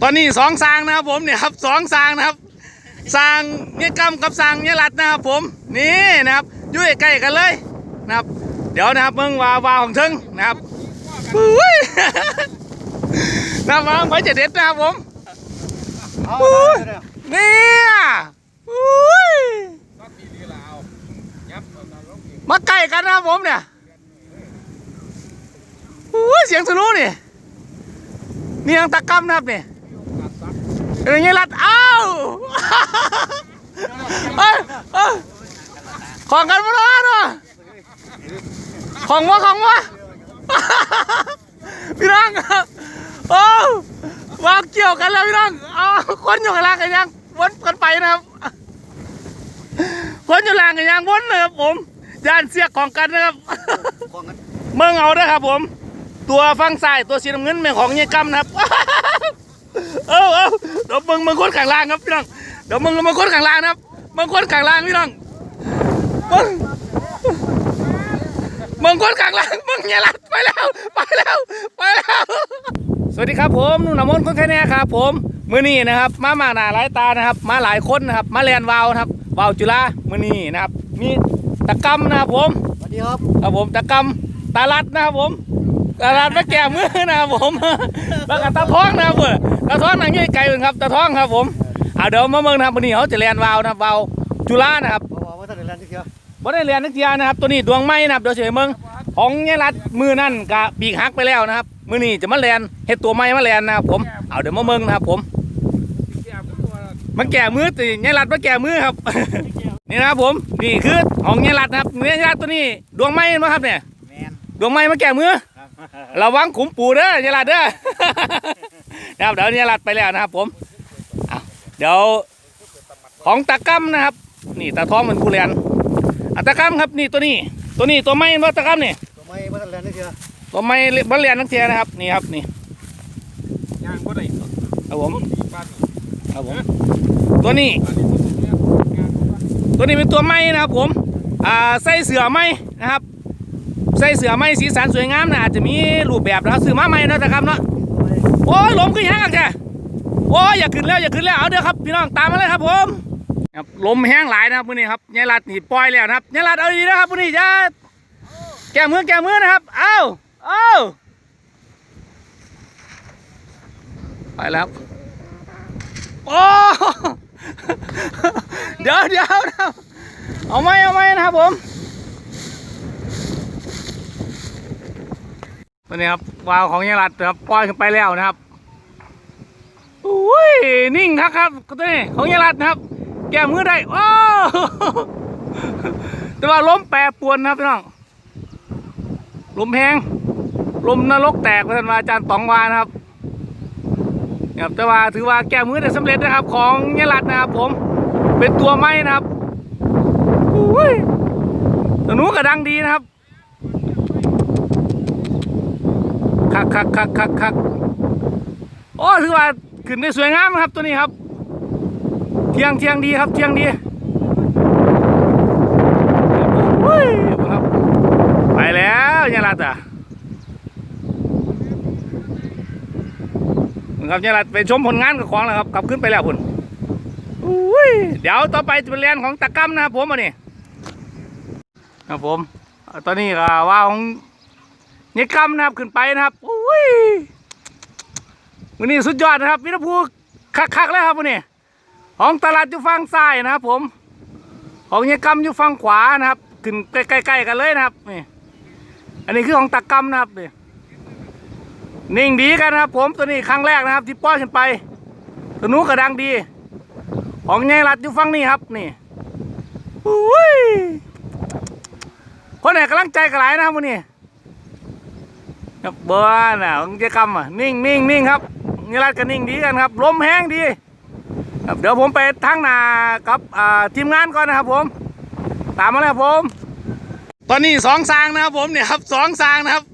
ตอนนี้สองสร้างนะครับผมเนี่ยครับสองสร้างนะครับสร้างเนี่ยกรรมกับสร้างเนี่ยรัดนะครับ ผมนี่นะครับอยู่ใกล้ๆกันเลยนะครับ เดี๋ยวนะครับเมืองวาวาของทึงนะครับอุ้ยนะครับวางไว้จะเด็ดนะครับผมเอาอุ้ยได้เลยเนี่ยอุ้ยมาใกล้กันนะครับผมเนี่ยอุ้ยเสียงสนุนี่นี่ยังตะกำนะครับเนี่ย เอ้ยรัดเอ้าเอ้ยเอ้ยของกันมาแล้วเนาะของวะของวะพี่น้องโอ้วางเกี่ยวกันแล้วพี่น้องเอาคนอยู่ข้างล่างกันยังวนกันไปนะครับคนอยู่ล่างกันยังวนนะครับผมยานเสียกของกันนะครับเมืองเอาได้ครับผม ตัวฟังซ้ายตัวสีน้ำเงินเป็นของเงี้ยกำนะครับ เออเออเดี๋ยวมึงมึงคนข้างล่างครับพี่น้องเดี๋ยวมึงมึงคนข้างล่างนะครับมึงคนข้างล่างพี่น้องมึงมึงคนข้างล่างมึงอย่าลัดไปแล้วไปแล้วไปแล้ว สวัสดีครับผมนุ่นนำมนต์คนแค่นี้ครับ ผมมือนี้นะครับ มามาหนาหลายตานะครับ มาหลายคนนะครับ มาแลนวาวนะครับวาวจุฬามือนี้นะครับมีตะกำนะครับผมสวัสดีครับครับผมตะกำตาลัดนะครับผมตาลัดไม่แก่มือนะครับผมแล้วก็ตาท้องนะครับผม ตาท้องนางยี่ไก่เป็นครับตาท้องครับผมเอาเดี๋ยวมาเมืองนะครับวันนี้เขาจะเรียนวาวนะครับวาวจุฬานะครับบอกว่าท่านได้แลนด์ที่เดียวบ่ได้เรียนนักเรียนนะครับ ตัวนี้ดวงไม้นะครับเดี๋ยวเฉยเมืองของยี่รัดมือนั่นกับปีกหักไปแล้วนะครับมือนี้จะมาเรียนเฮ็ดตัวไม้มาเรียนนะครับผมเอาเดี๋ยวมาเมืองนะครับผมมันแก่มือตียี่รัดมาแก่มือครับนี่นะครับผมนี่คือของยี่รัดนะครับยี่รัดตัวนี้ดวงไม้มาครับเนี่ยแมนดวงไม้มาแก่มือครับระวังขุมปูเด้อยายลัดเด้อ นะครับเดี๋ยวยายลัดไปแล้วนะครับ ผมอะเดี๋ยวของตะกัมนะครับ นี่ตาท้องมันผู้เรียนอะตะกัมครับนี่ตัวนี้ ตัวนี้ตัวไม้มาตะกัมนี่ตัวไม่ว่าท่านแลนด์ที่เดียวตัวไม้บรเรียนนักเทียนะครับนี่ครับนี่ย่างก็ได้ครับผมบ้านครับผมตัวนี้อันนี้ผมเนี่ยงานบ้านตัวนี้เป็นตัวไม้นะครับ ผมอ่าใส่เสือไม้นะครับใส่เสือไม้สีสันสวยงามนะอาจจะมีรูปแบบนะครับซื้อมาใหม่เนาะตะกัมเนาะโอ้ ยลมขึ้นแห้งอะแกโอ้ยอย่าขึ้นแล้วอย่าขึ้นแล้วเอาเด้อครับพี่น้องตามมาเลยครับผมครับลมแห้งหลายนะครับมื้อนี้ครับยายรัดนี่ปล่อยแล้วนะครับยายรัดเอาดีนะครับมื้อนี้จะแก้มือแก้มือนะครับเอาเอาไปแล้วโอ้เดี๋ยวเดี๋ยวนะเอาไหมเอาไหมนะครับผมตัวนี้ครับวาวของยายรัดนะครับปล่อยขึ้นไปแล้วนะครับ อุ้ยนิ่งครับครับตัวนี้ของยารัดนะครับ แก้มือได้โอ้แต่ว่าล้มแปรปวนครับพี่น้องลมแห้งลมนรกแตกพระท่านวาอาจารย์ตองวานครับครับแต่ว่าถือว่าแก้มือได้สำเร็จนะครับ ของยารัดนะครับ ผมเป็นตัวไม้นะครับอุ้ยตัวหนู้กระดังดีนะครับคักคักคักคักคักโอ้ถือว่า ขึ้นได้สวยงามนะครับตัวนี้ครับ เที่ยงเที่ยงดีครับ เที่ยงดีไปแล้วยังรัดอะครับยังรัดไปชมผลงานกับของแล้วครับกลับขึ้นไปแล้วคุณเดี๋ยวต่อไปจะเป็นเรียนของตะกัมนะครับผมอันนี้ครับผม ตอนนี้ก็ว่าของเนี่ยกัมนะครับขึ้นไปนะครับอุ้ย วันนี้สุดยอดนะครับวิรภูคักๆแล้วครับวันนี้ของตลาดอยู่ฝั่งซ้ายนะครับผมของเยกำอยู่ฝั่งขวานะครับขึ้นใกล้ๆกันเลยนะครับนี่อันนี้คือของตะกำนะครับนี่นิ่งดีกันนะครับ ผมตัวนี้ครั้งแรกนะครับ ที่ป้อนขึ้นไป ตัวนู้กระดังดี ของเยรัดอยู่ฝั่งนี้ครับนี่อุ้ยคนไหนกำลังใจกระไรนะครับวันนี้ครับบอร์น่ะของเจ๊กำอะนิ่งนิ่งนิ่งครับ นี่รัดกันนิ่งดีกันครับลมแห้งดีครับเดี๋ยวผมไปทางนากับทีมงานก่อนนะครับผม ตามมาเลยครับผม ตอนนี้สองสร้างนะครับผมเนี่ยครับสองสร้างนะครับ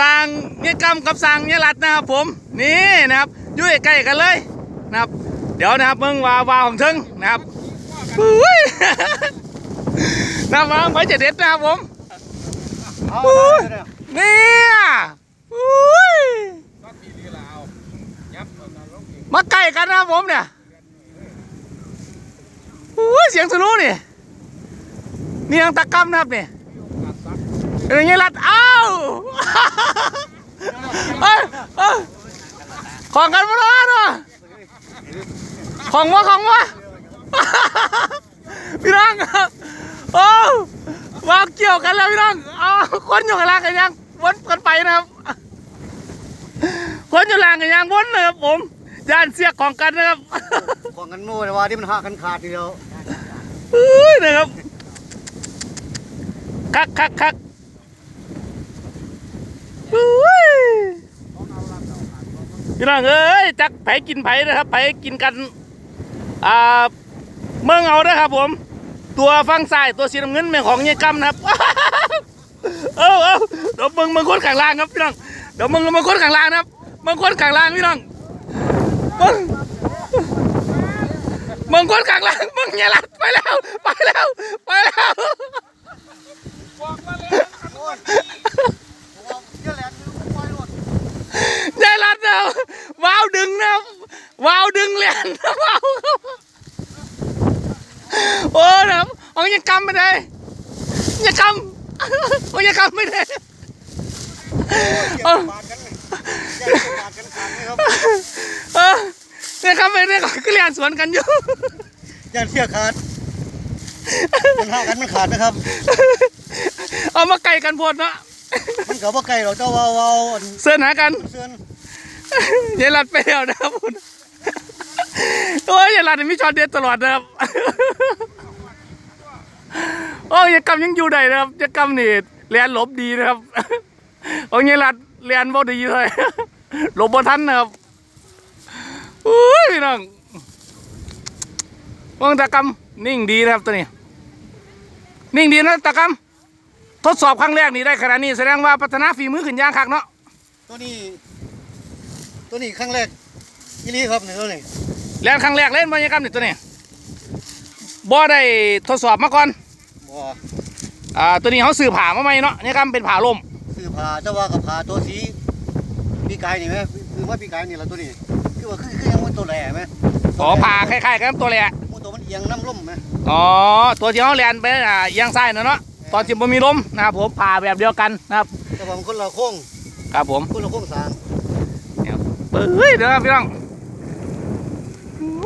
สร้างเนี่ยกำกับสร้างเนี่ยรัดนะครับผมนี่นะครับอยู่ใกล้กันเลยนะครับ เดี๋ยวนะครับเมืองวาวาของทึงนะครับอุ้ยนะครับวางไว้จะเด็ดนะครับผมเนี่ยอุ้ย ก็ทีนี้ลาวยับเอานรกอีก มาใกล้กันนะผมเนี่ยโอ้เสียงสนุนี่นี่ยังตะกำนะครับเนี่เป็นไงรัดอ้าวเอ้ยของกันมาแล้วเนาะของวะของวะพี่น้องครับโอ้วางเกี่ยวกันแล้วพี่น้องเอาคนอยู่ข้างล่างกันยังวนกันไปนะครับคนอยู่ล่างกันยังวนนะครับผม ย่านเสียกของกันนะครับของกันโน่เลยว่าที่มันหักกันขาดทีเดียวเอ้ยนะครับคักคักคักเฮ้ยพี่น้องเอ้ยจักไผกินไผนะครับไผกินกันอ่าเมืองเอานะครับผม ตัวฟังซ้ายตัวสีน้ำเงินเป็นของเงี้ยกำนะครับเออเออเดี๋ยวมึงมึงคนข้างล่างครับพี่น้องเดี๋ยวมึงมึงคนข้างล่างนะครับมึงคนข้างล่างพี่น้อง มึงมึงคนข้างหล่างมึงอย่าลัดไปแล้วไปแล้วไปแล้วยายหละคือปล่อยรถอย่าลัดนะว้าวดึงนะว้าวดึงเลียนะว้าวโอ้นะครับเอาอย่ากำไม่ได้อย่ากำเอาอย่ากำไม่ได้เกี่ย วบาดกันเลยแยกบาดกันขาดไหมครับเออเนี่ยครับไม่ได้ก็เรียนสวนกันอยู่ ย่านเสียขาดมันหักกันมันขาดนะครับ เอามาไก่กันพดเนาะมันกับว่าไก่หรอกเจ้าวาว่าอันเสื้อหากันเสื้อนยายรัดไปแล้วนะครับคุณโอ้ยยายรัดนี่มีช็อตเด็ดตลอดนะครับ โอ้ยยายกำยังอยู่ได้นะครับยายกำนี่เรียนหลบดีนะครับ โอ้ยยายรัด เรียนบ่ดีเลยหลบบ่ทันนะครับอุ้ยพี่น้องวงตะกำนิ่งดีนะครับตัวนี้ นิ่งดีนะตะกำทดสอบครั้งแรกนี่ได้ขนาดนี้แสดงว่าพัฒนาฝีมือขึ้นอย่างคักเนาะตัวนี้ ตัวนี้ครั้งแรกยี่ลีครับนี่ตัวนี้เล่นครั้งแรกเล่นบรรยากาศนี่ตัวนี้บ่ได้ทดสอบมาก่อนบ่อ่าตัวนี้เขาสื่อผ่ามาไหมเนาะนี่ครับเป็นผ่าลมซื้อ ผ้าเจ้าว่ากับผ้าตัวสีปีกายนี่ไหมคือว่าปีกายนี่แหละตัวนี้คือว่าคือคือยังมันตัวแหล่ไหมอ๋อผ่าคล้ายๆกันตัวแหละมันตัวมันเอียงน้ำล่มไหมอ๋อตัวที่เขาเรียนไปอ่าเอียงซ้ายนะเนาะตอนที่บ่มีลมนะครับผมผ่าแบบเดียวกันนะครับแต่ว่ามันคนละโค้งครับผมคนละโค้งสร้างเฮ้ยเดี๋ยวครับพี่น้อง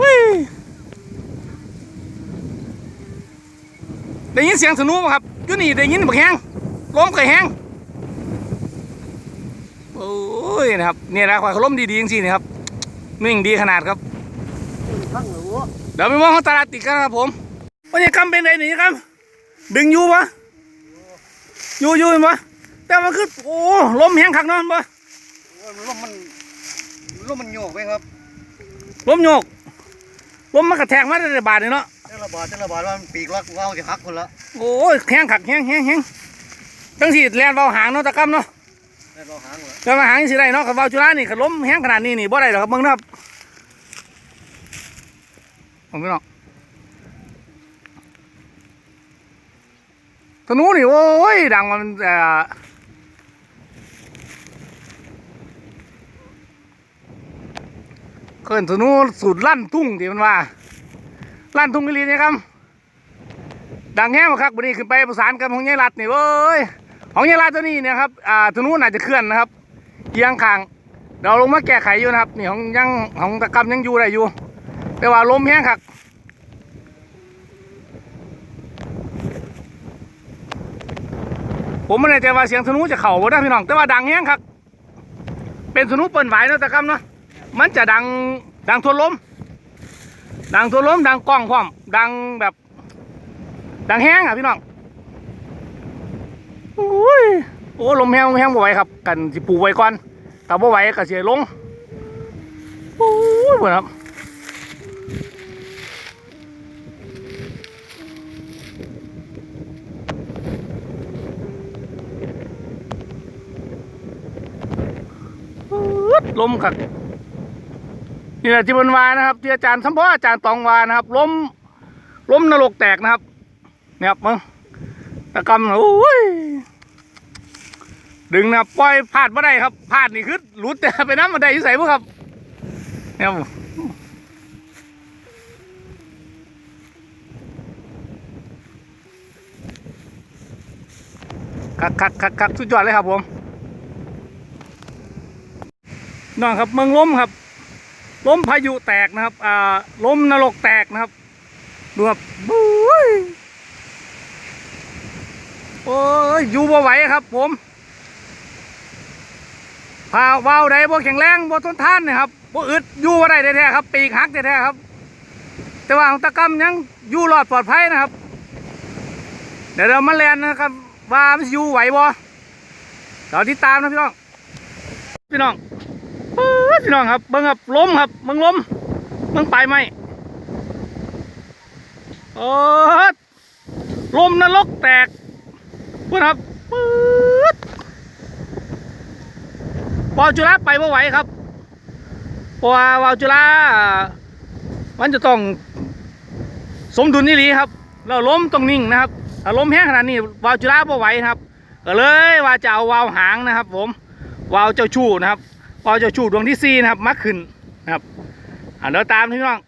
อุ้ยได้ยินเสียงสนุกครับอยู่นี่ได้ยินบักแห้งลมก็แห้ง โอ้ยนะครับนี่นะความลมดีๆจริงๆนะครับนิ่งดีขนาดครับข้างหรือวะเดี๋ยวไปมองเขาตลาดติดกันครับผมวันนี้กำเป็นไงนี่ครับ ดึงอยู่ปะอยู่อยู่เห็นปะแต่มันคือโอ้ลมแห้งคักเนาะเห็นปะลมมันลมมันโยกไหมครับลมโยกลมมันกระแทกมาได้บาทเลยเนาะเจ้าระบาดเจ้าระบาดว่ามันปีกว่าว่าจะหักคนละโอ้ยแห้งคักแห้งแห้งแห้งตั้งสี่แลนเบาหางเนาะตะกำเนาะ แล้วมาหางสิได้เนาะกับเบาจุฬานี่ขล้มแห้งขนาดนี้นี่บ่ได้หรอกครับเบิ่งนะครับผมพี่น้องธนูนี่โอ้ยดังมันเอ่เคลื่อนธนูสูตรลั่นทุ่งที่มันว่าลั่นทุ่งกิลีนี่ครับ ดังแห้งมาครับวันนี้ขึ้นไปประสานกับของยายรัดนี่เว้ย ของยายรัดตัวนี้เนี่ยครับอ่าธนูน่าจจะเคลื่อนนะครับเอียงข้างเดี๋ยวลงมาแก้ไขอยู่นะครับนี่ของยังของตะกำยังอยู่ได้อยู่ แต่ว่าลมแห้งครับผมไม่แน่ใจว่าเสียงธนูจะเข่าบ่ได้พี่น้อง แต่ว่าดังแห้งครับ เป็นธนูเปิ่นไหวเนาะตะกำเนาะมันจะดังดังทั่วลม ดังทั่วลมดังกล้องพร้อมดังแบบ ดังแห้งอะพี่น้อง โอ้ยโอ้ลมแห้งลมแห้งบ่ไหวครับ กันสิปลูกไว้ก่อนถ้าบ่ไหวก็สิให้ลงโอ้ยบ่ครับลมครับนี่แหละที่บนวานะครับ ที่อาจารย์สัมพออาจารย์ตองวานะครับลมลมนรกแตกนะครับเนี่ยครับมึงตะกำโอ้ย ดึงนะปล่อยพลาดไม่ได้ครับพลาดนี่คือหลุดแต่ไปน้ำมันได้ยิ่ใส่พวกครับเนี่ยคักคักคักคักสุดยอดเลยครับผมน้องครับเมืองล้มครับล้มพายุแตกนะครับ อ่าล้มนรกแตกนะครับดูครับบู๊ยโอ้ยอยู่บ่ไหวครับผม พาวาวใดบ่แข็งแรงบ่ทนทานนะครับบ่อึดอยู่บ่ได้แท้ๆครับ ปีกหักแท้ๆครับ แต่ว่าของตะกำยังอยู่รอดปลอดภัยนะครับ เดี๋ยวเรามาแลนนะครับ ว่ามันอยู่ไหวบ่เราติดตามนะพี่น้อง พี่น้องพี่น้องครับเบิ่งครับล้มครับเบิ่งล้มเบิ่งปลายไม้โอ้ดลมนรกแตกพูดครับปื๊ด วาวจุฬาไปไม่ไหวครับเพราะว่าวาวจุฬามันจะต้องสมดุลนี่ลีครับ เราล้มต้องนิ่งนะครับถ้าล้มแห้งขนาดนี้วาวจุฬาไม่ไหวครับ ก็เลยว่าจะเอาวาวหางนะครับ ผมวาวเจ้าชู้นะครับวาวเจ้าชู้ดวงที่สี่นะครับมักขึ้นนะครับอ่าเดี๋ยวตามพี่น้อง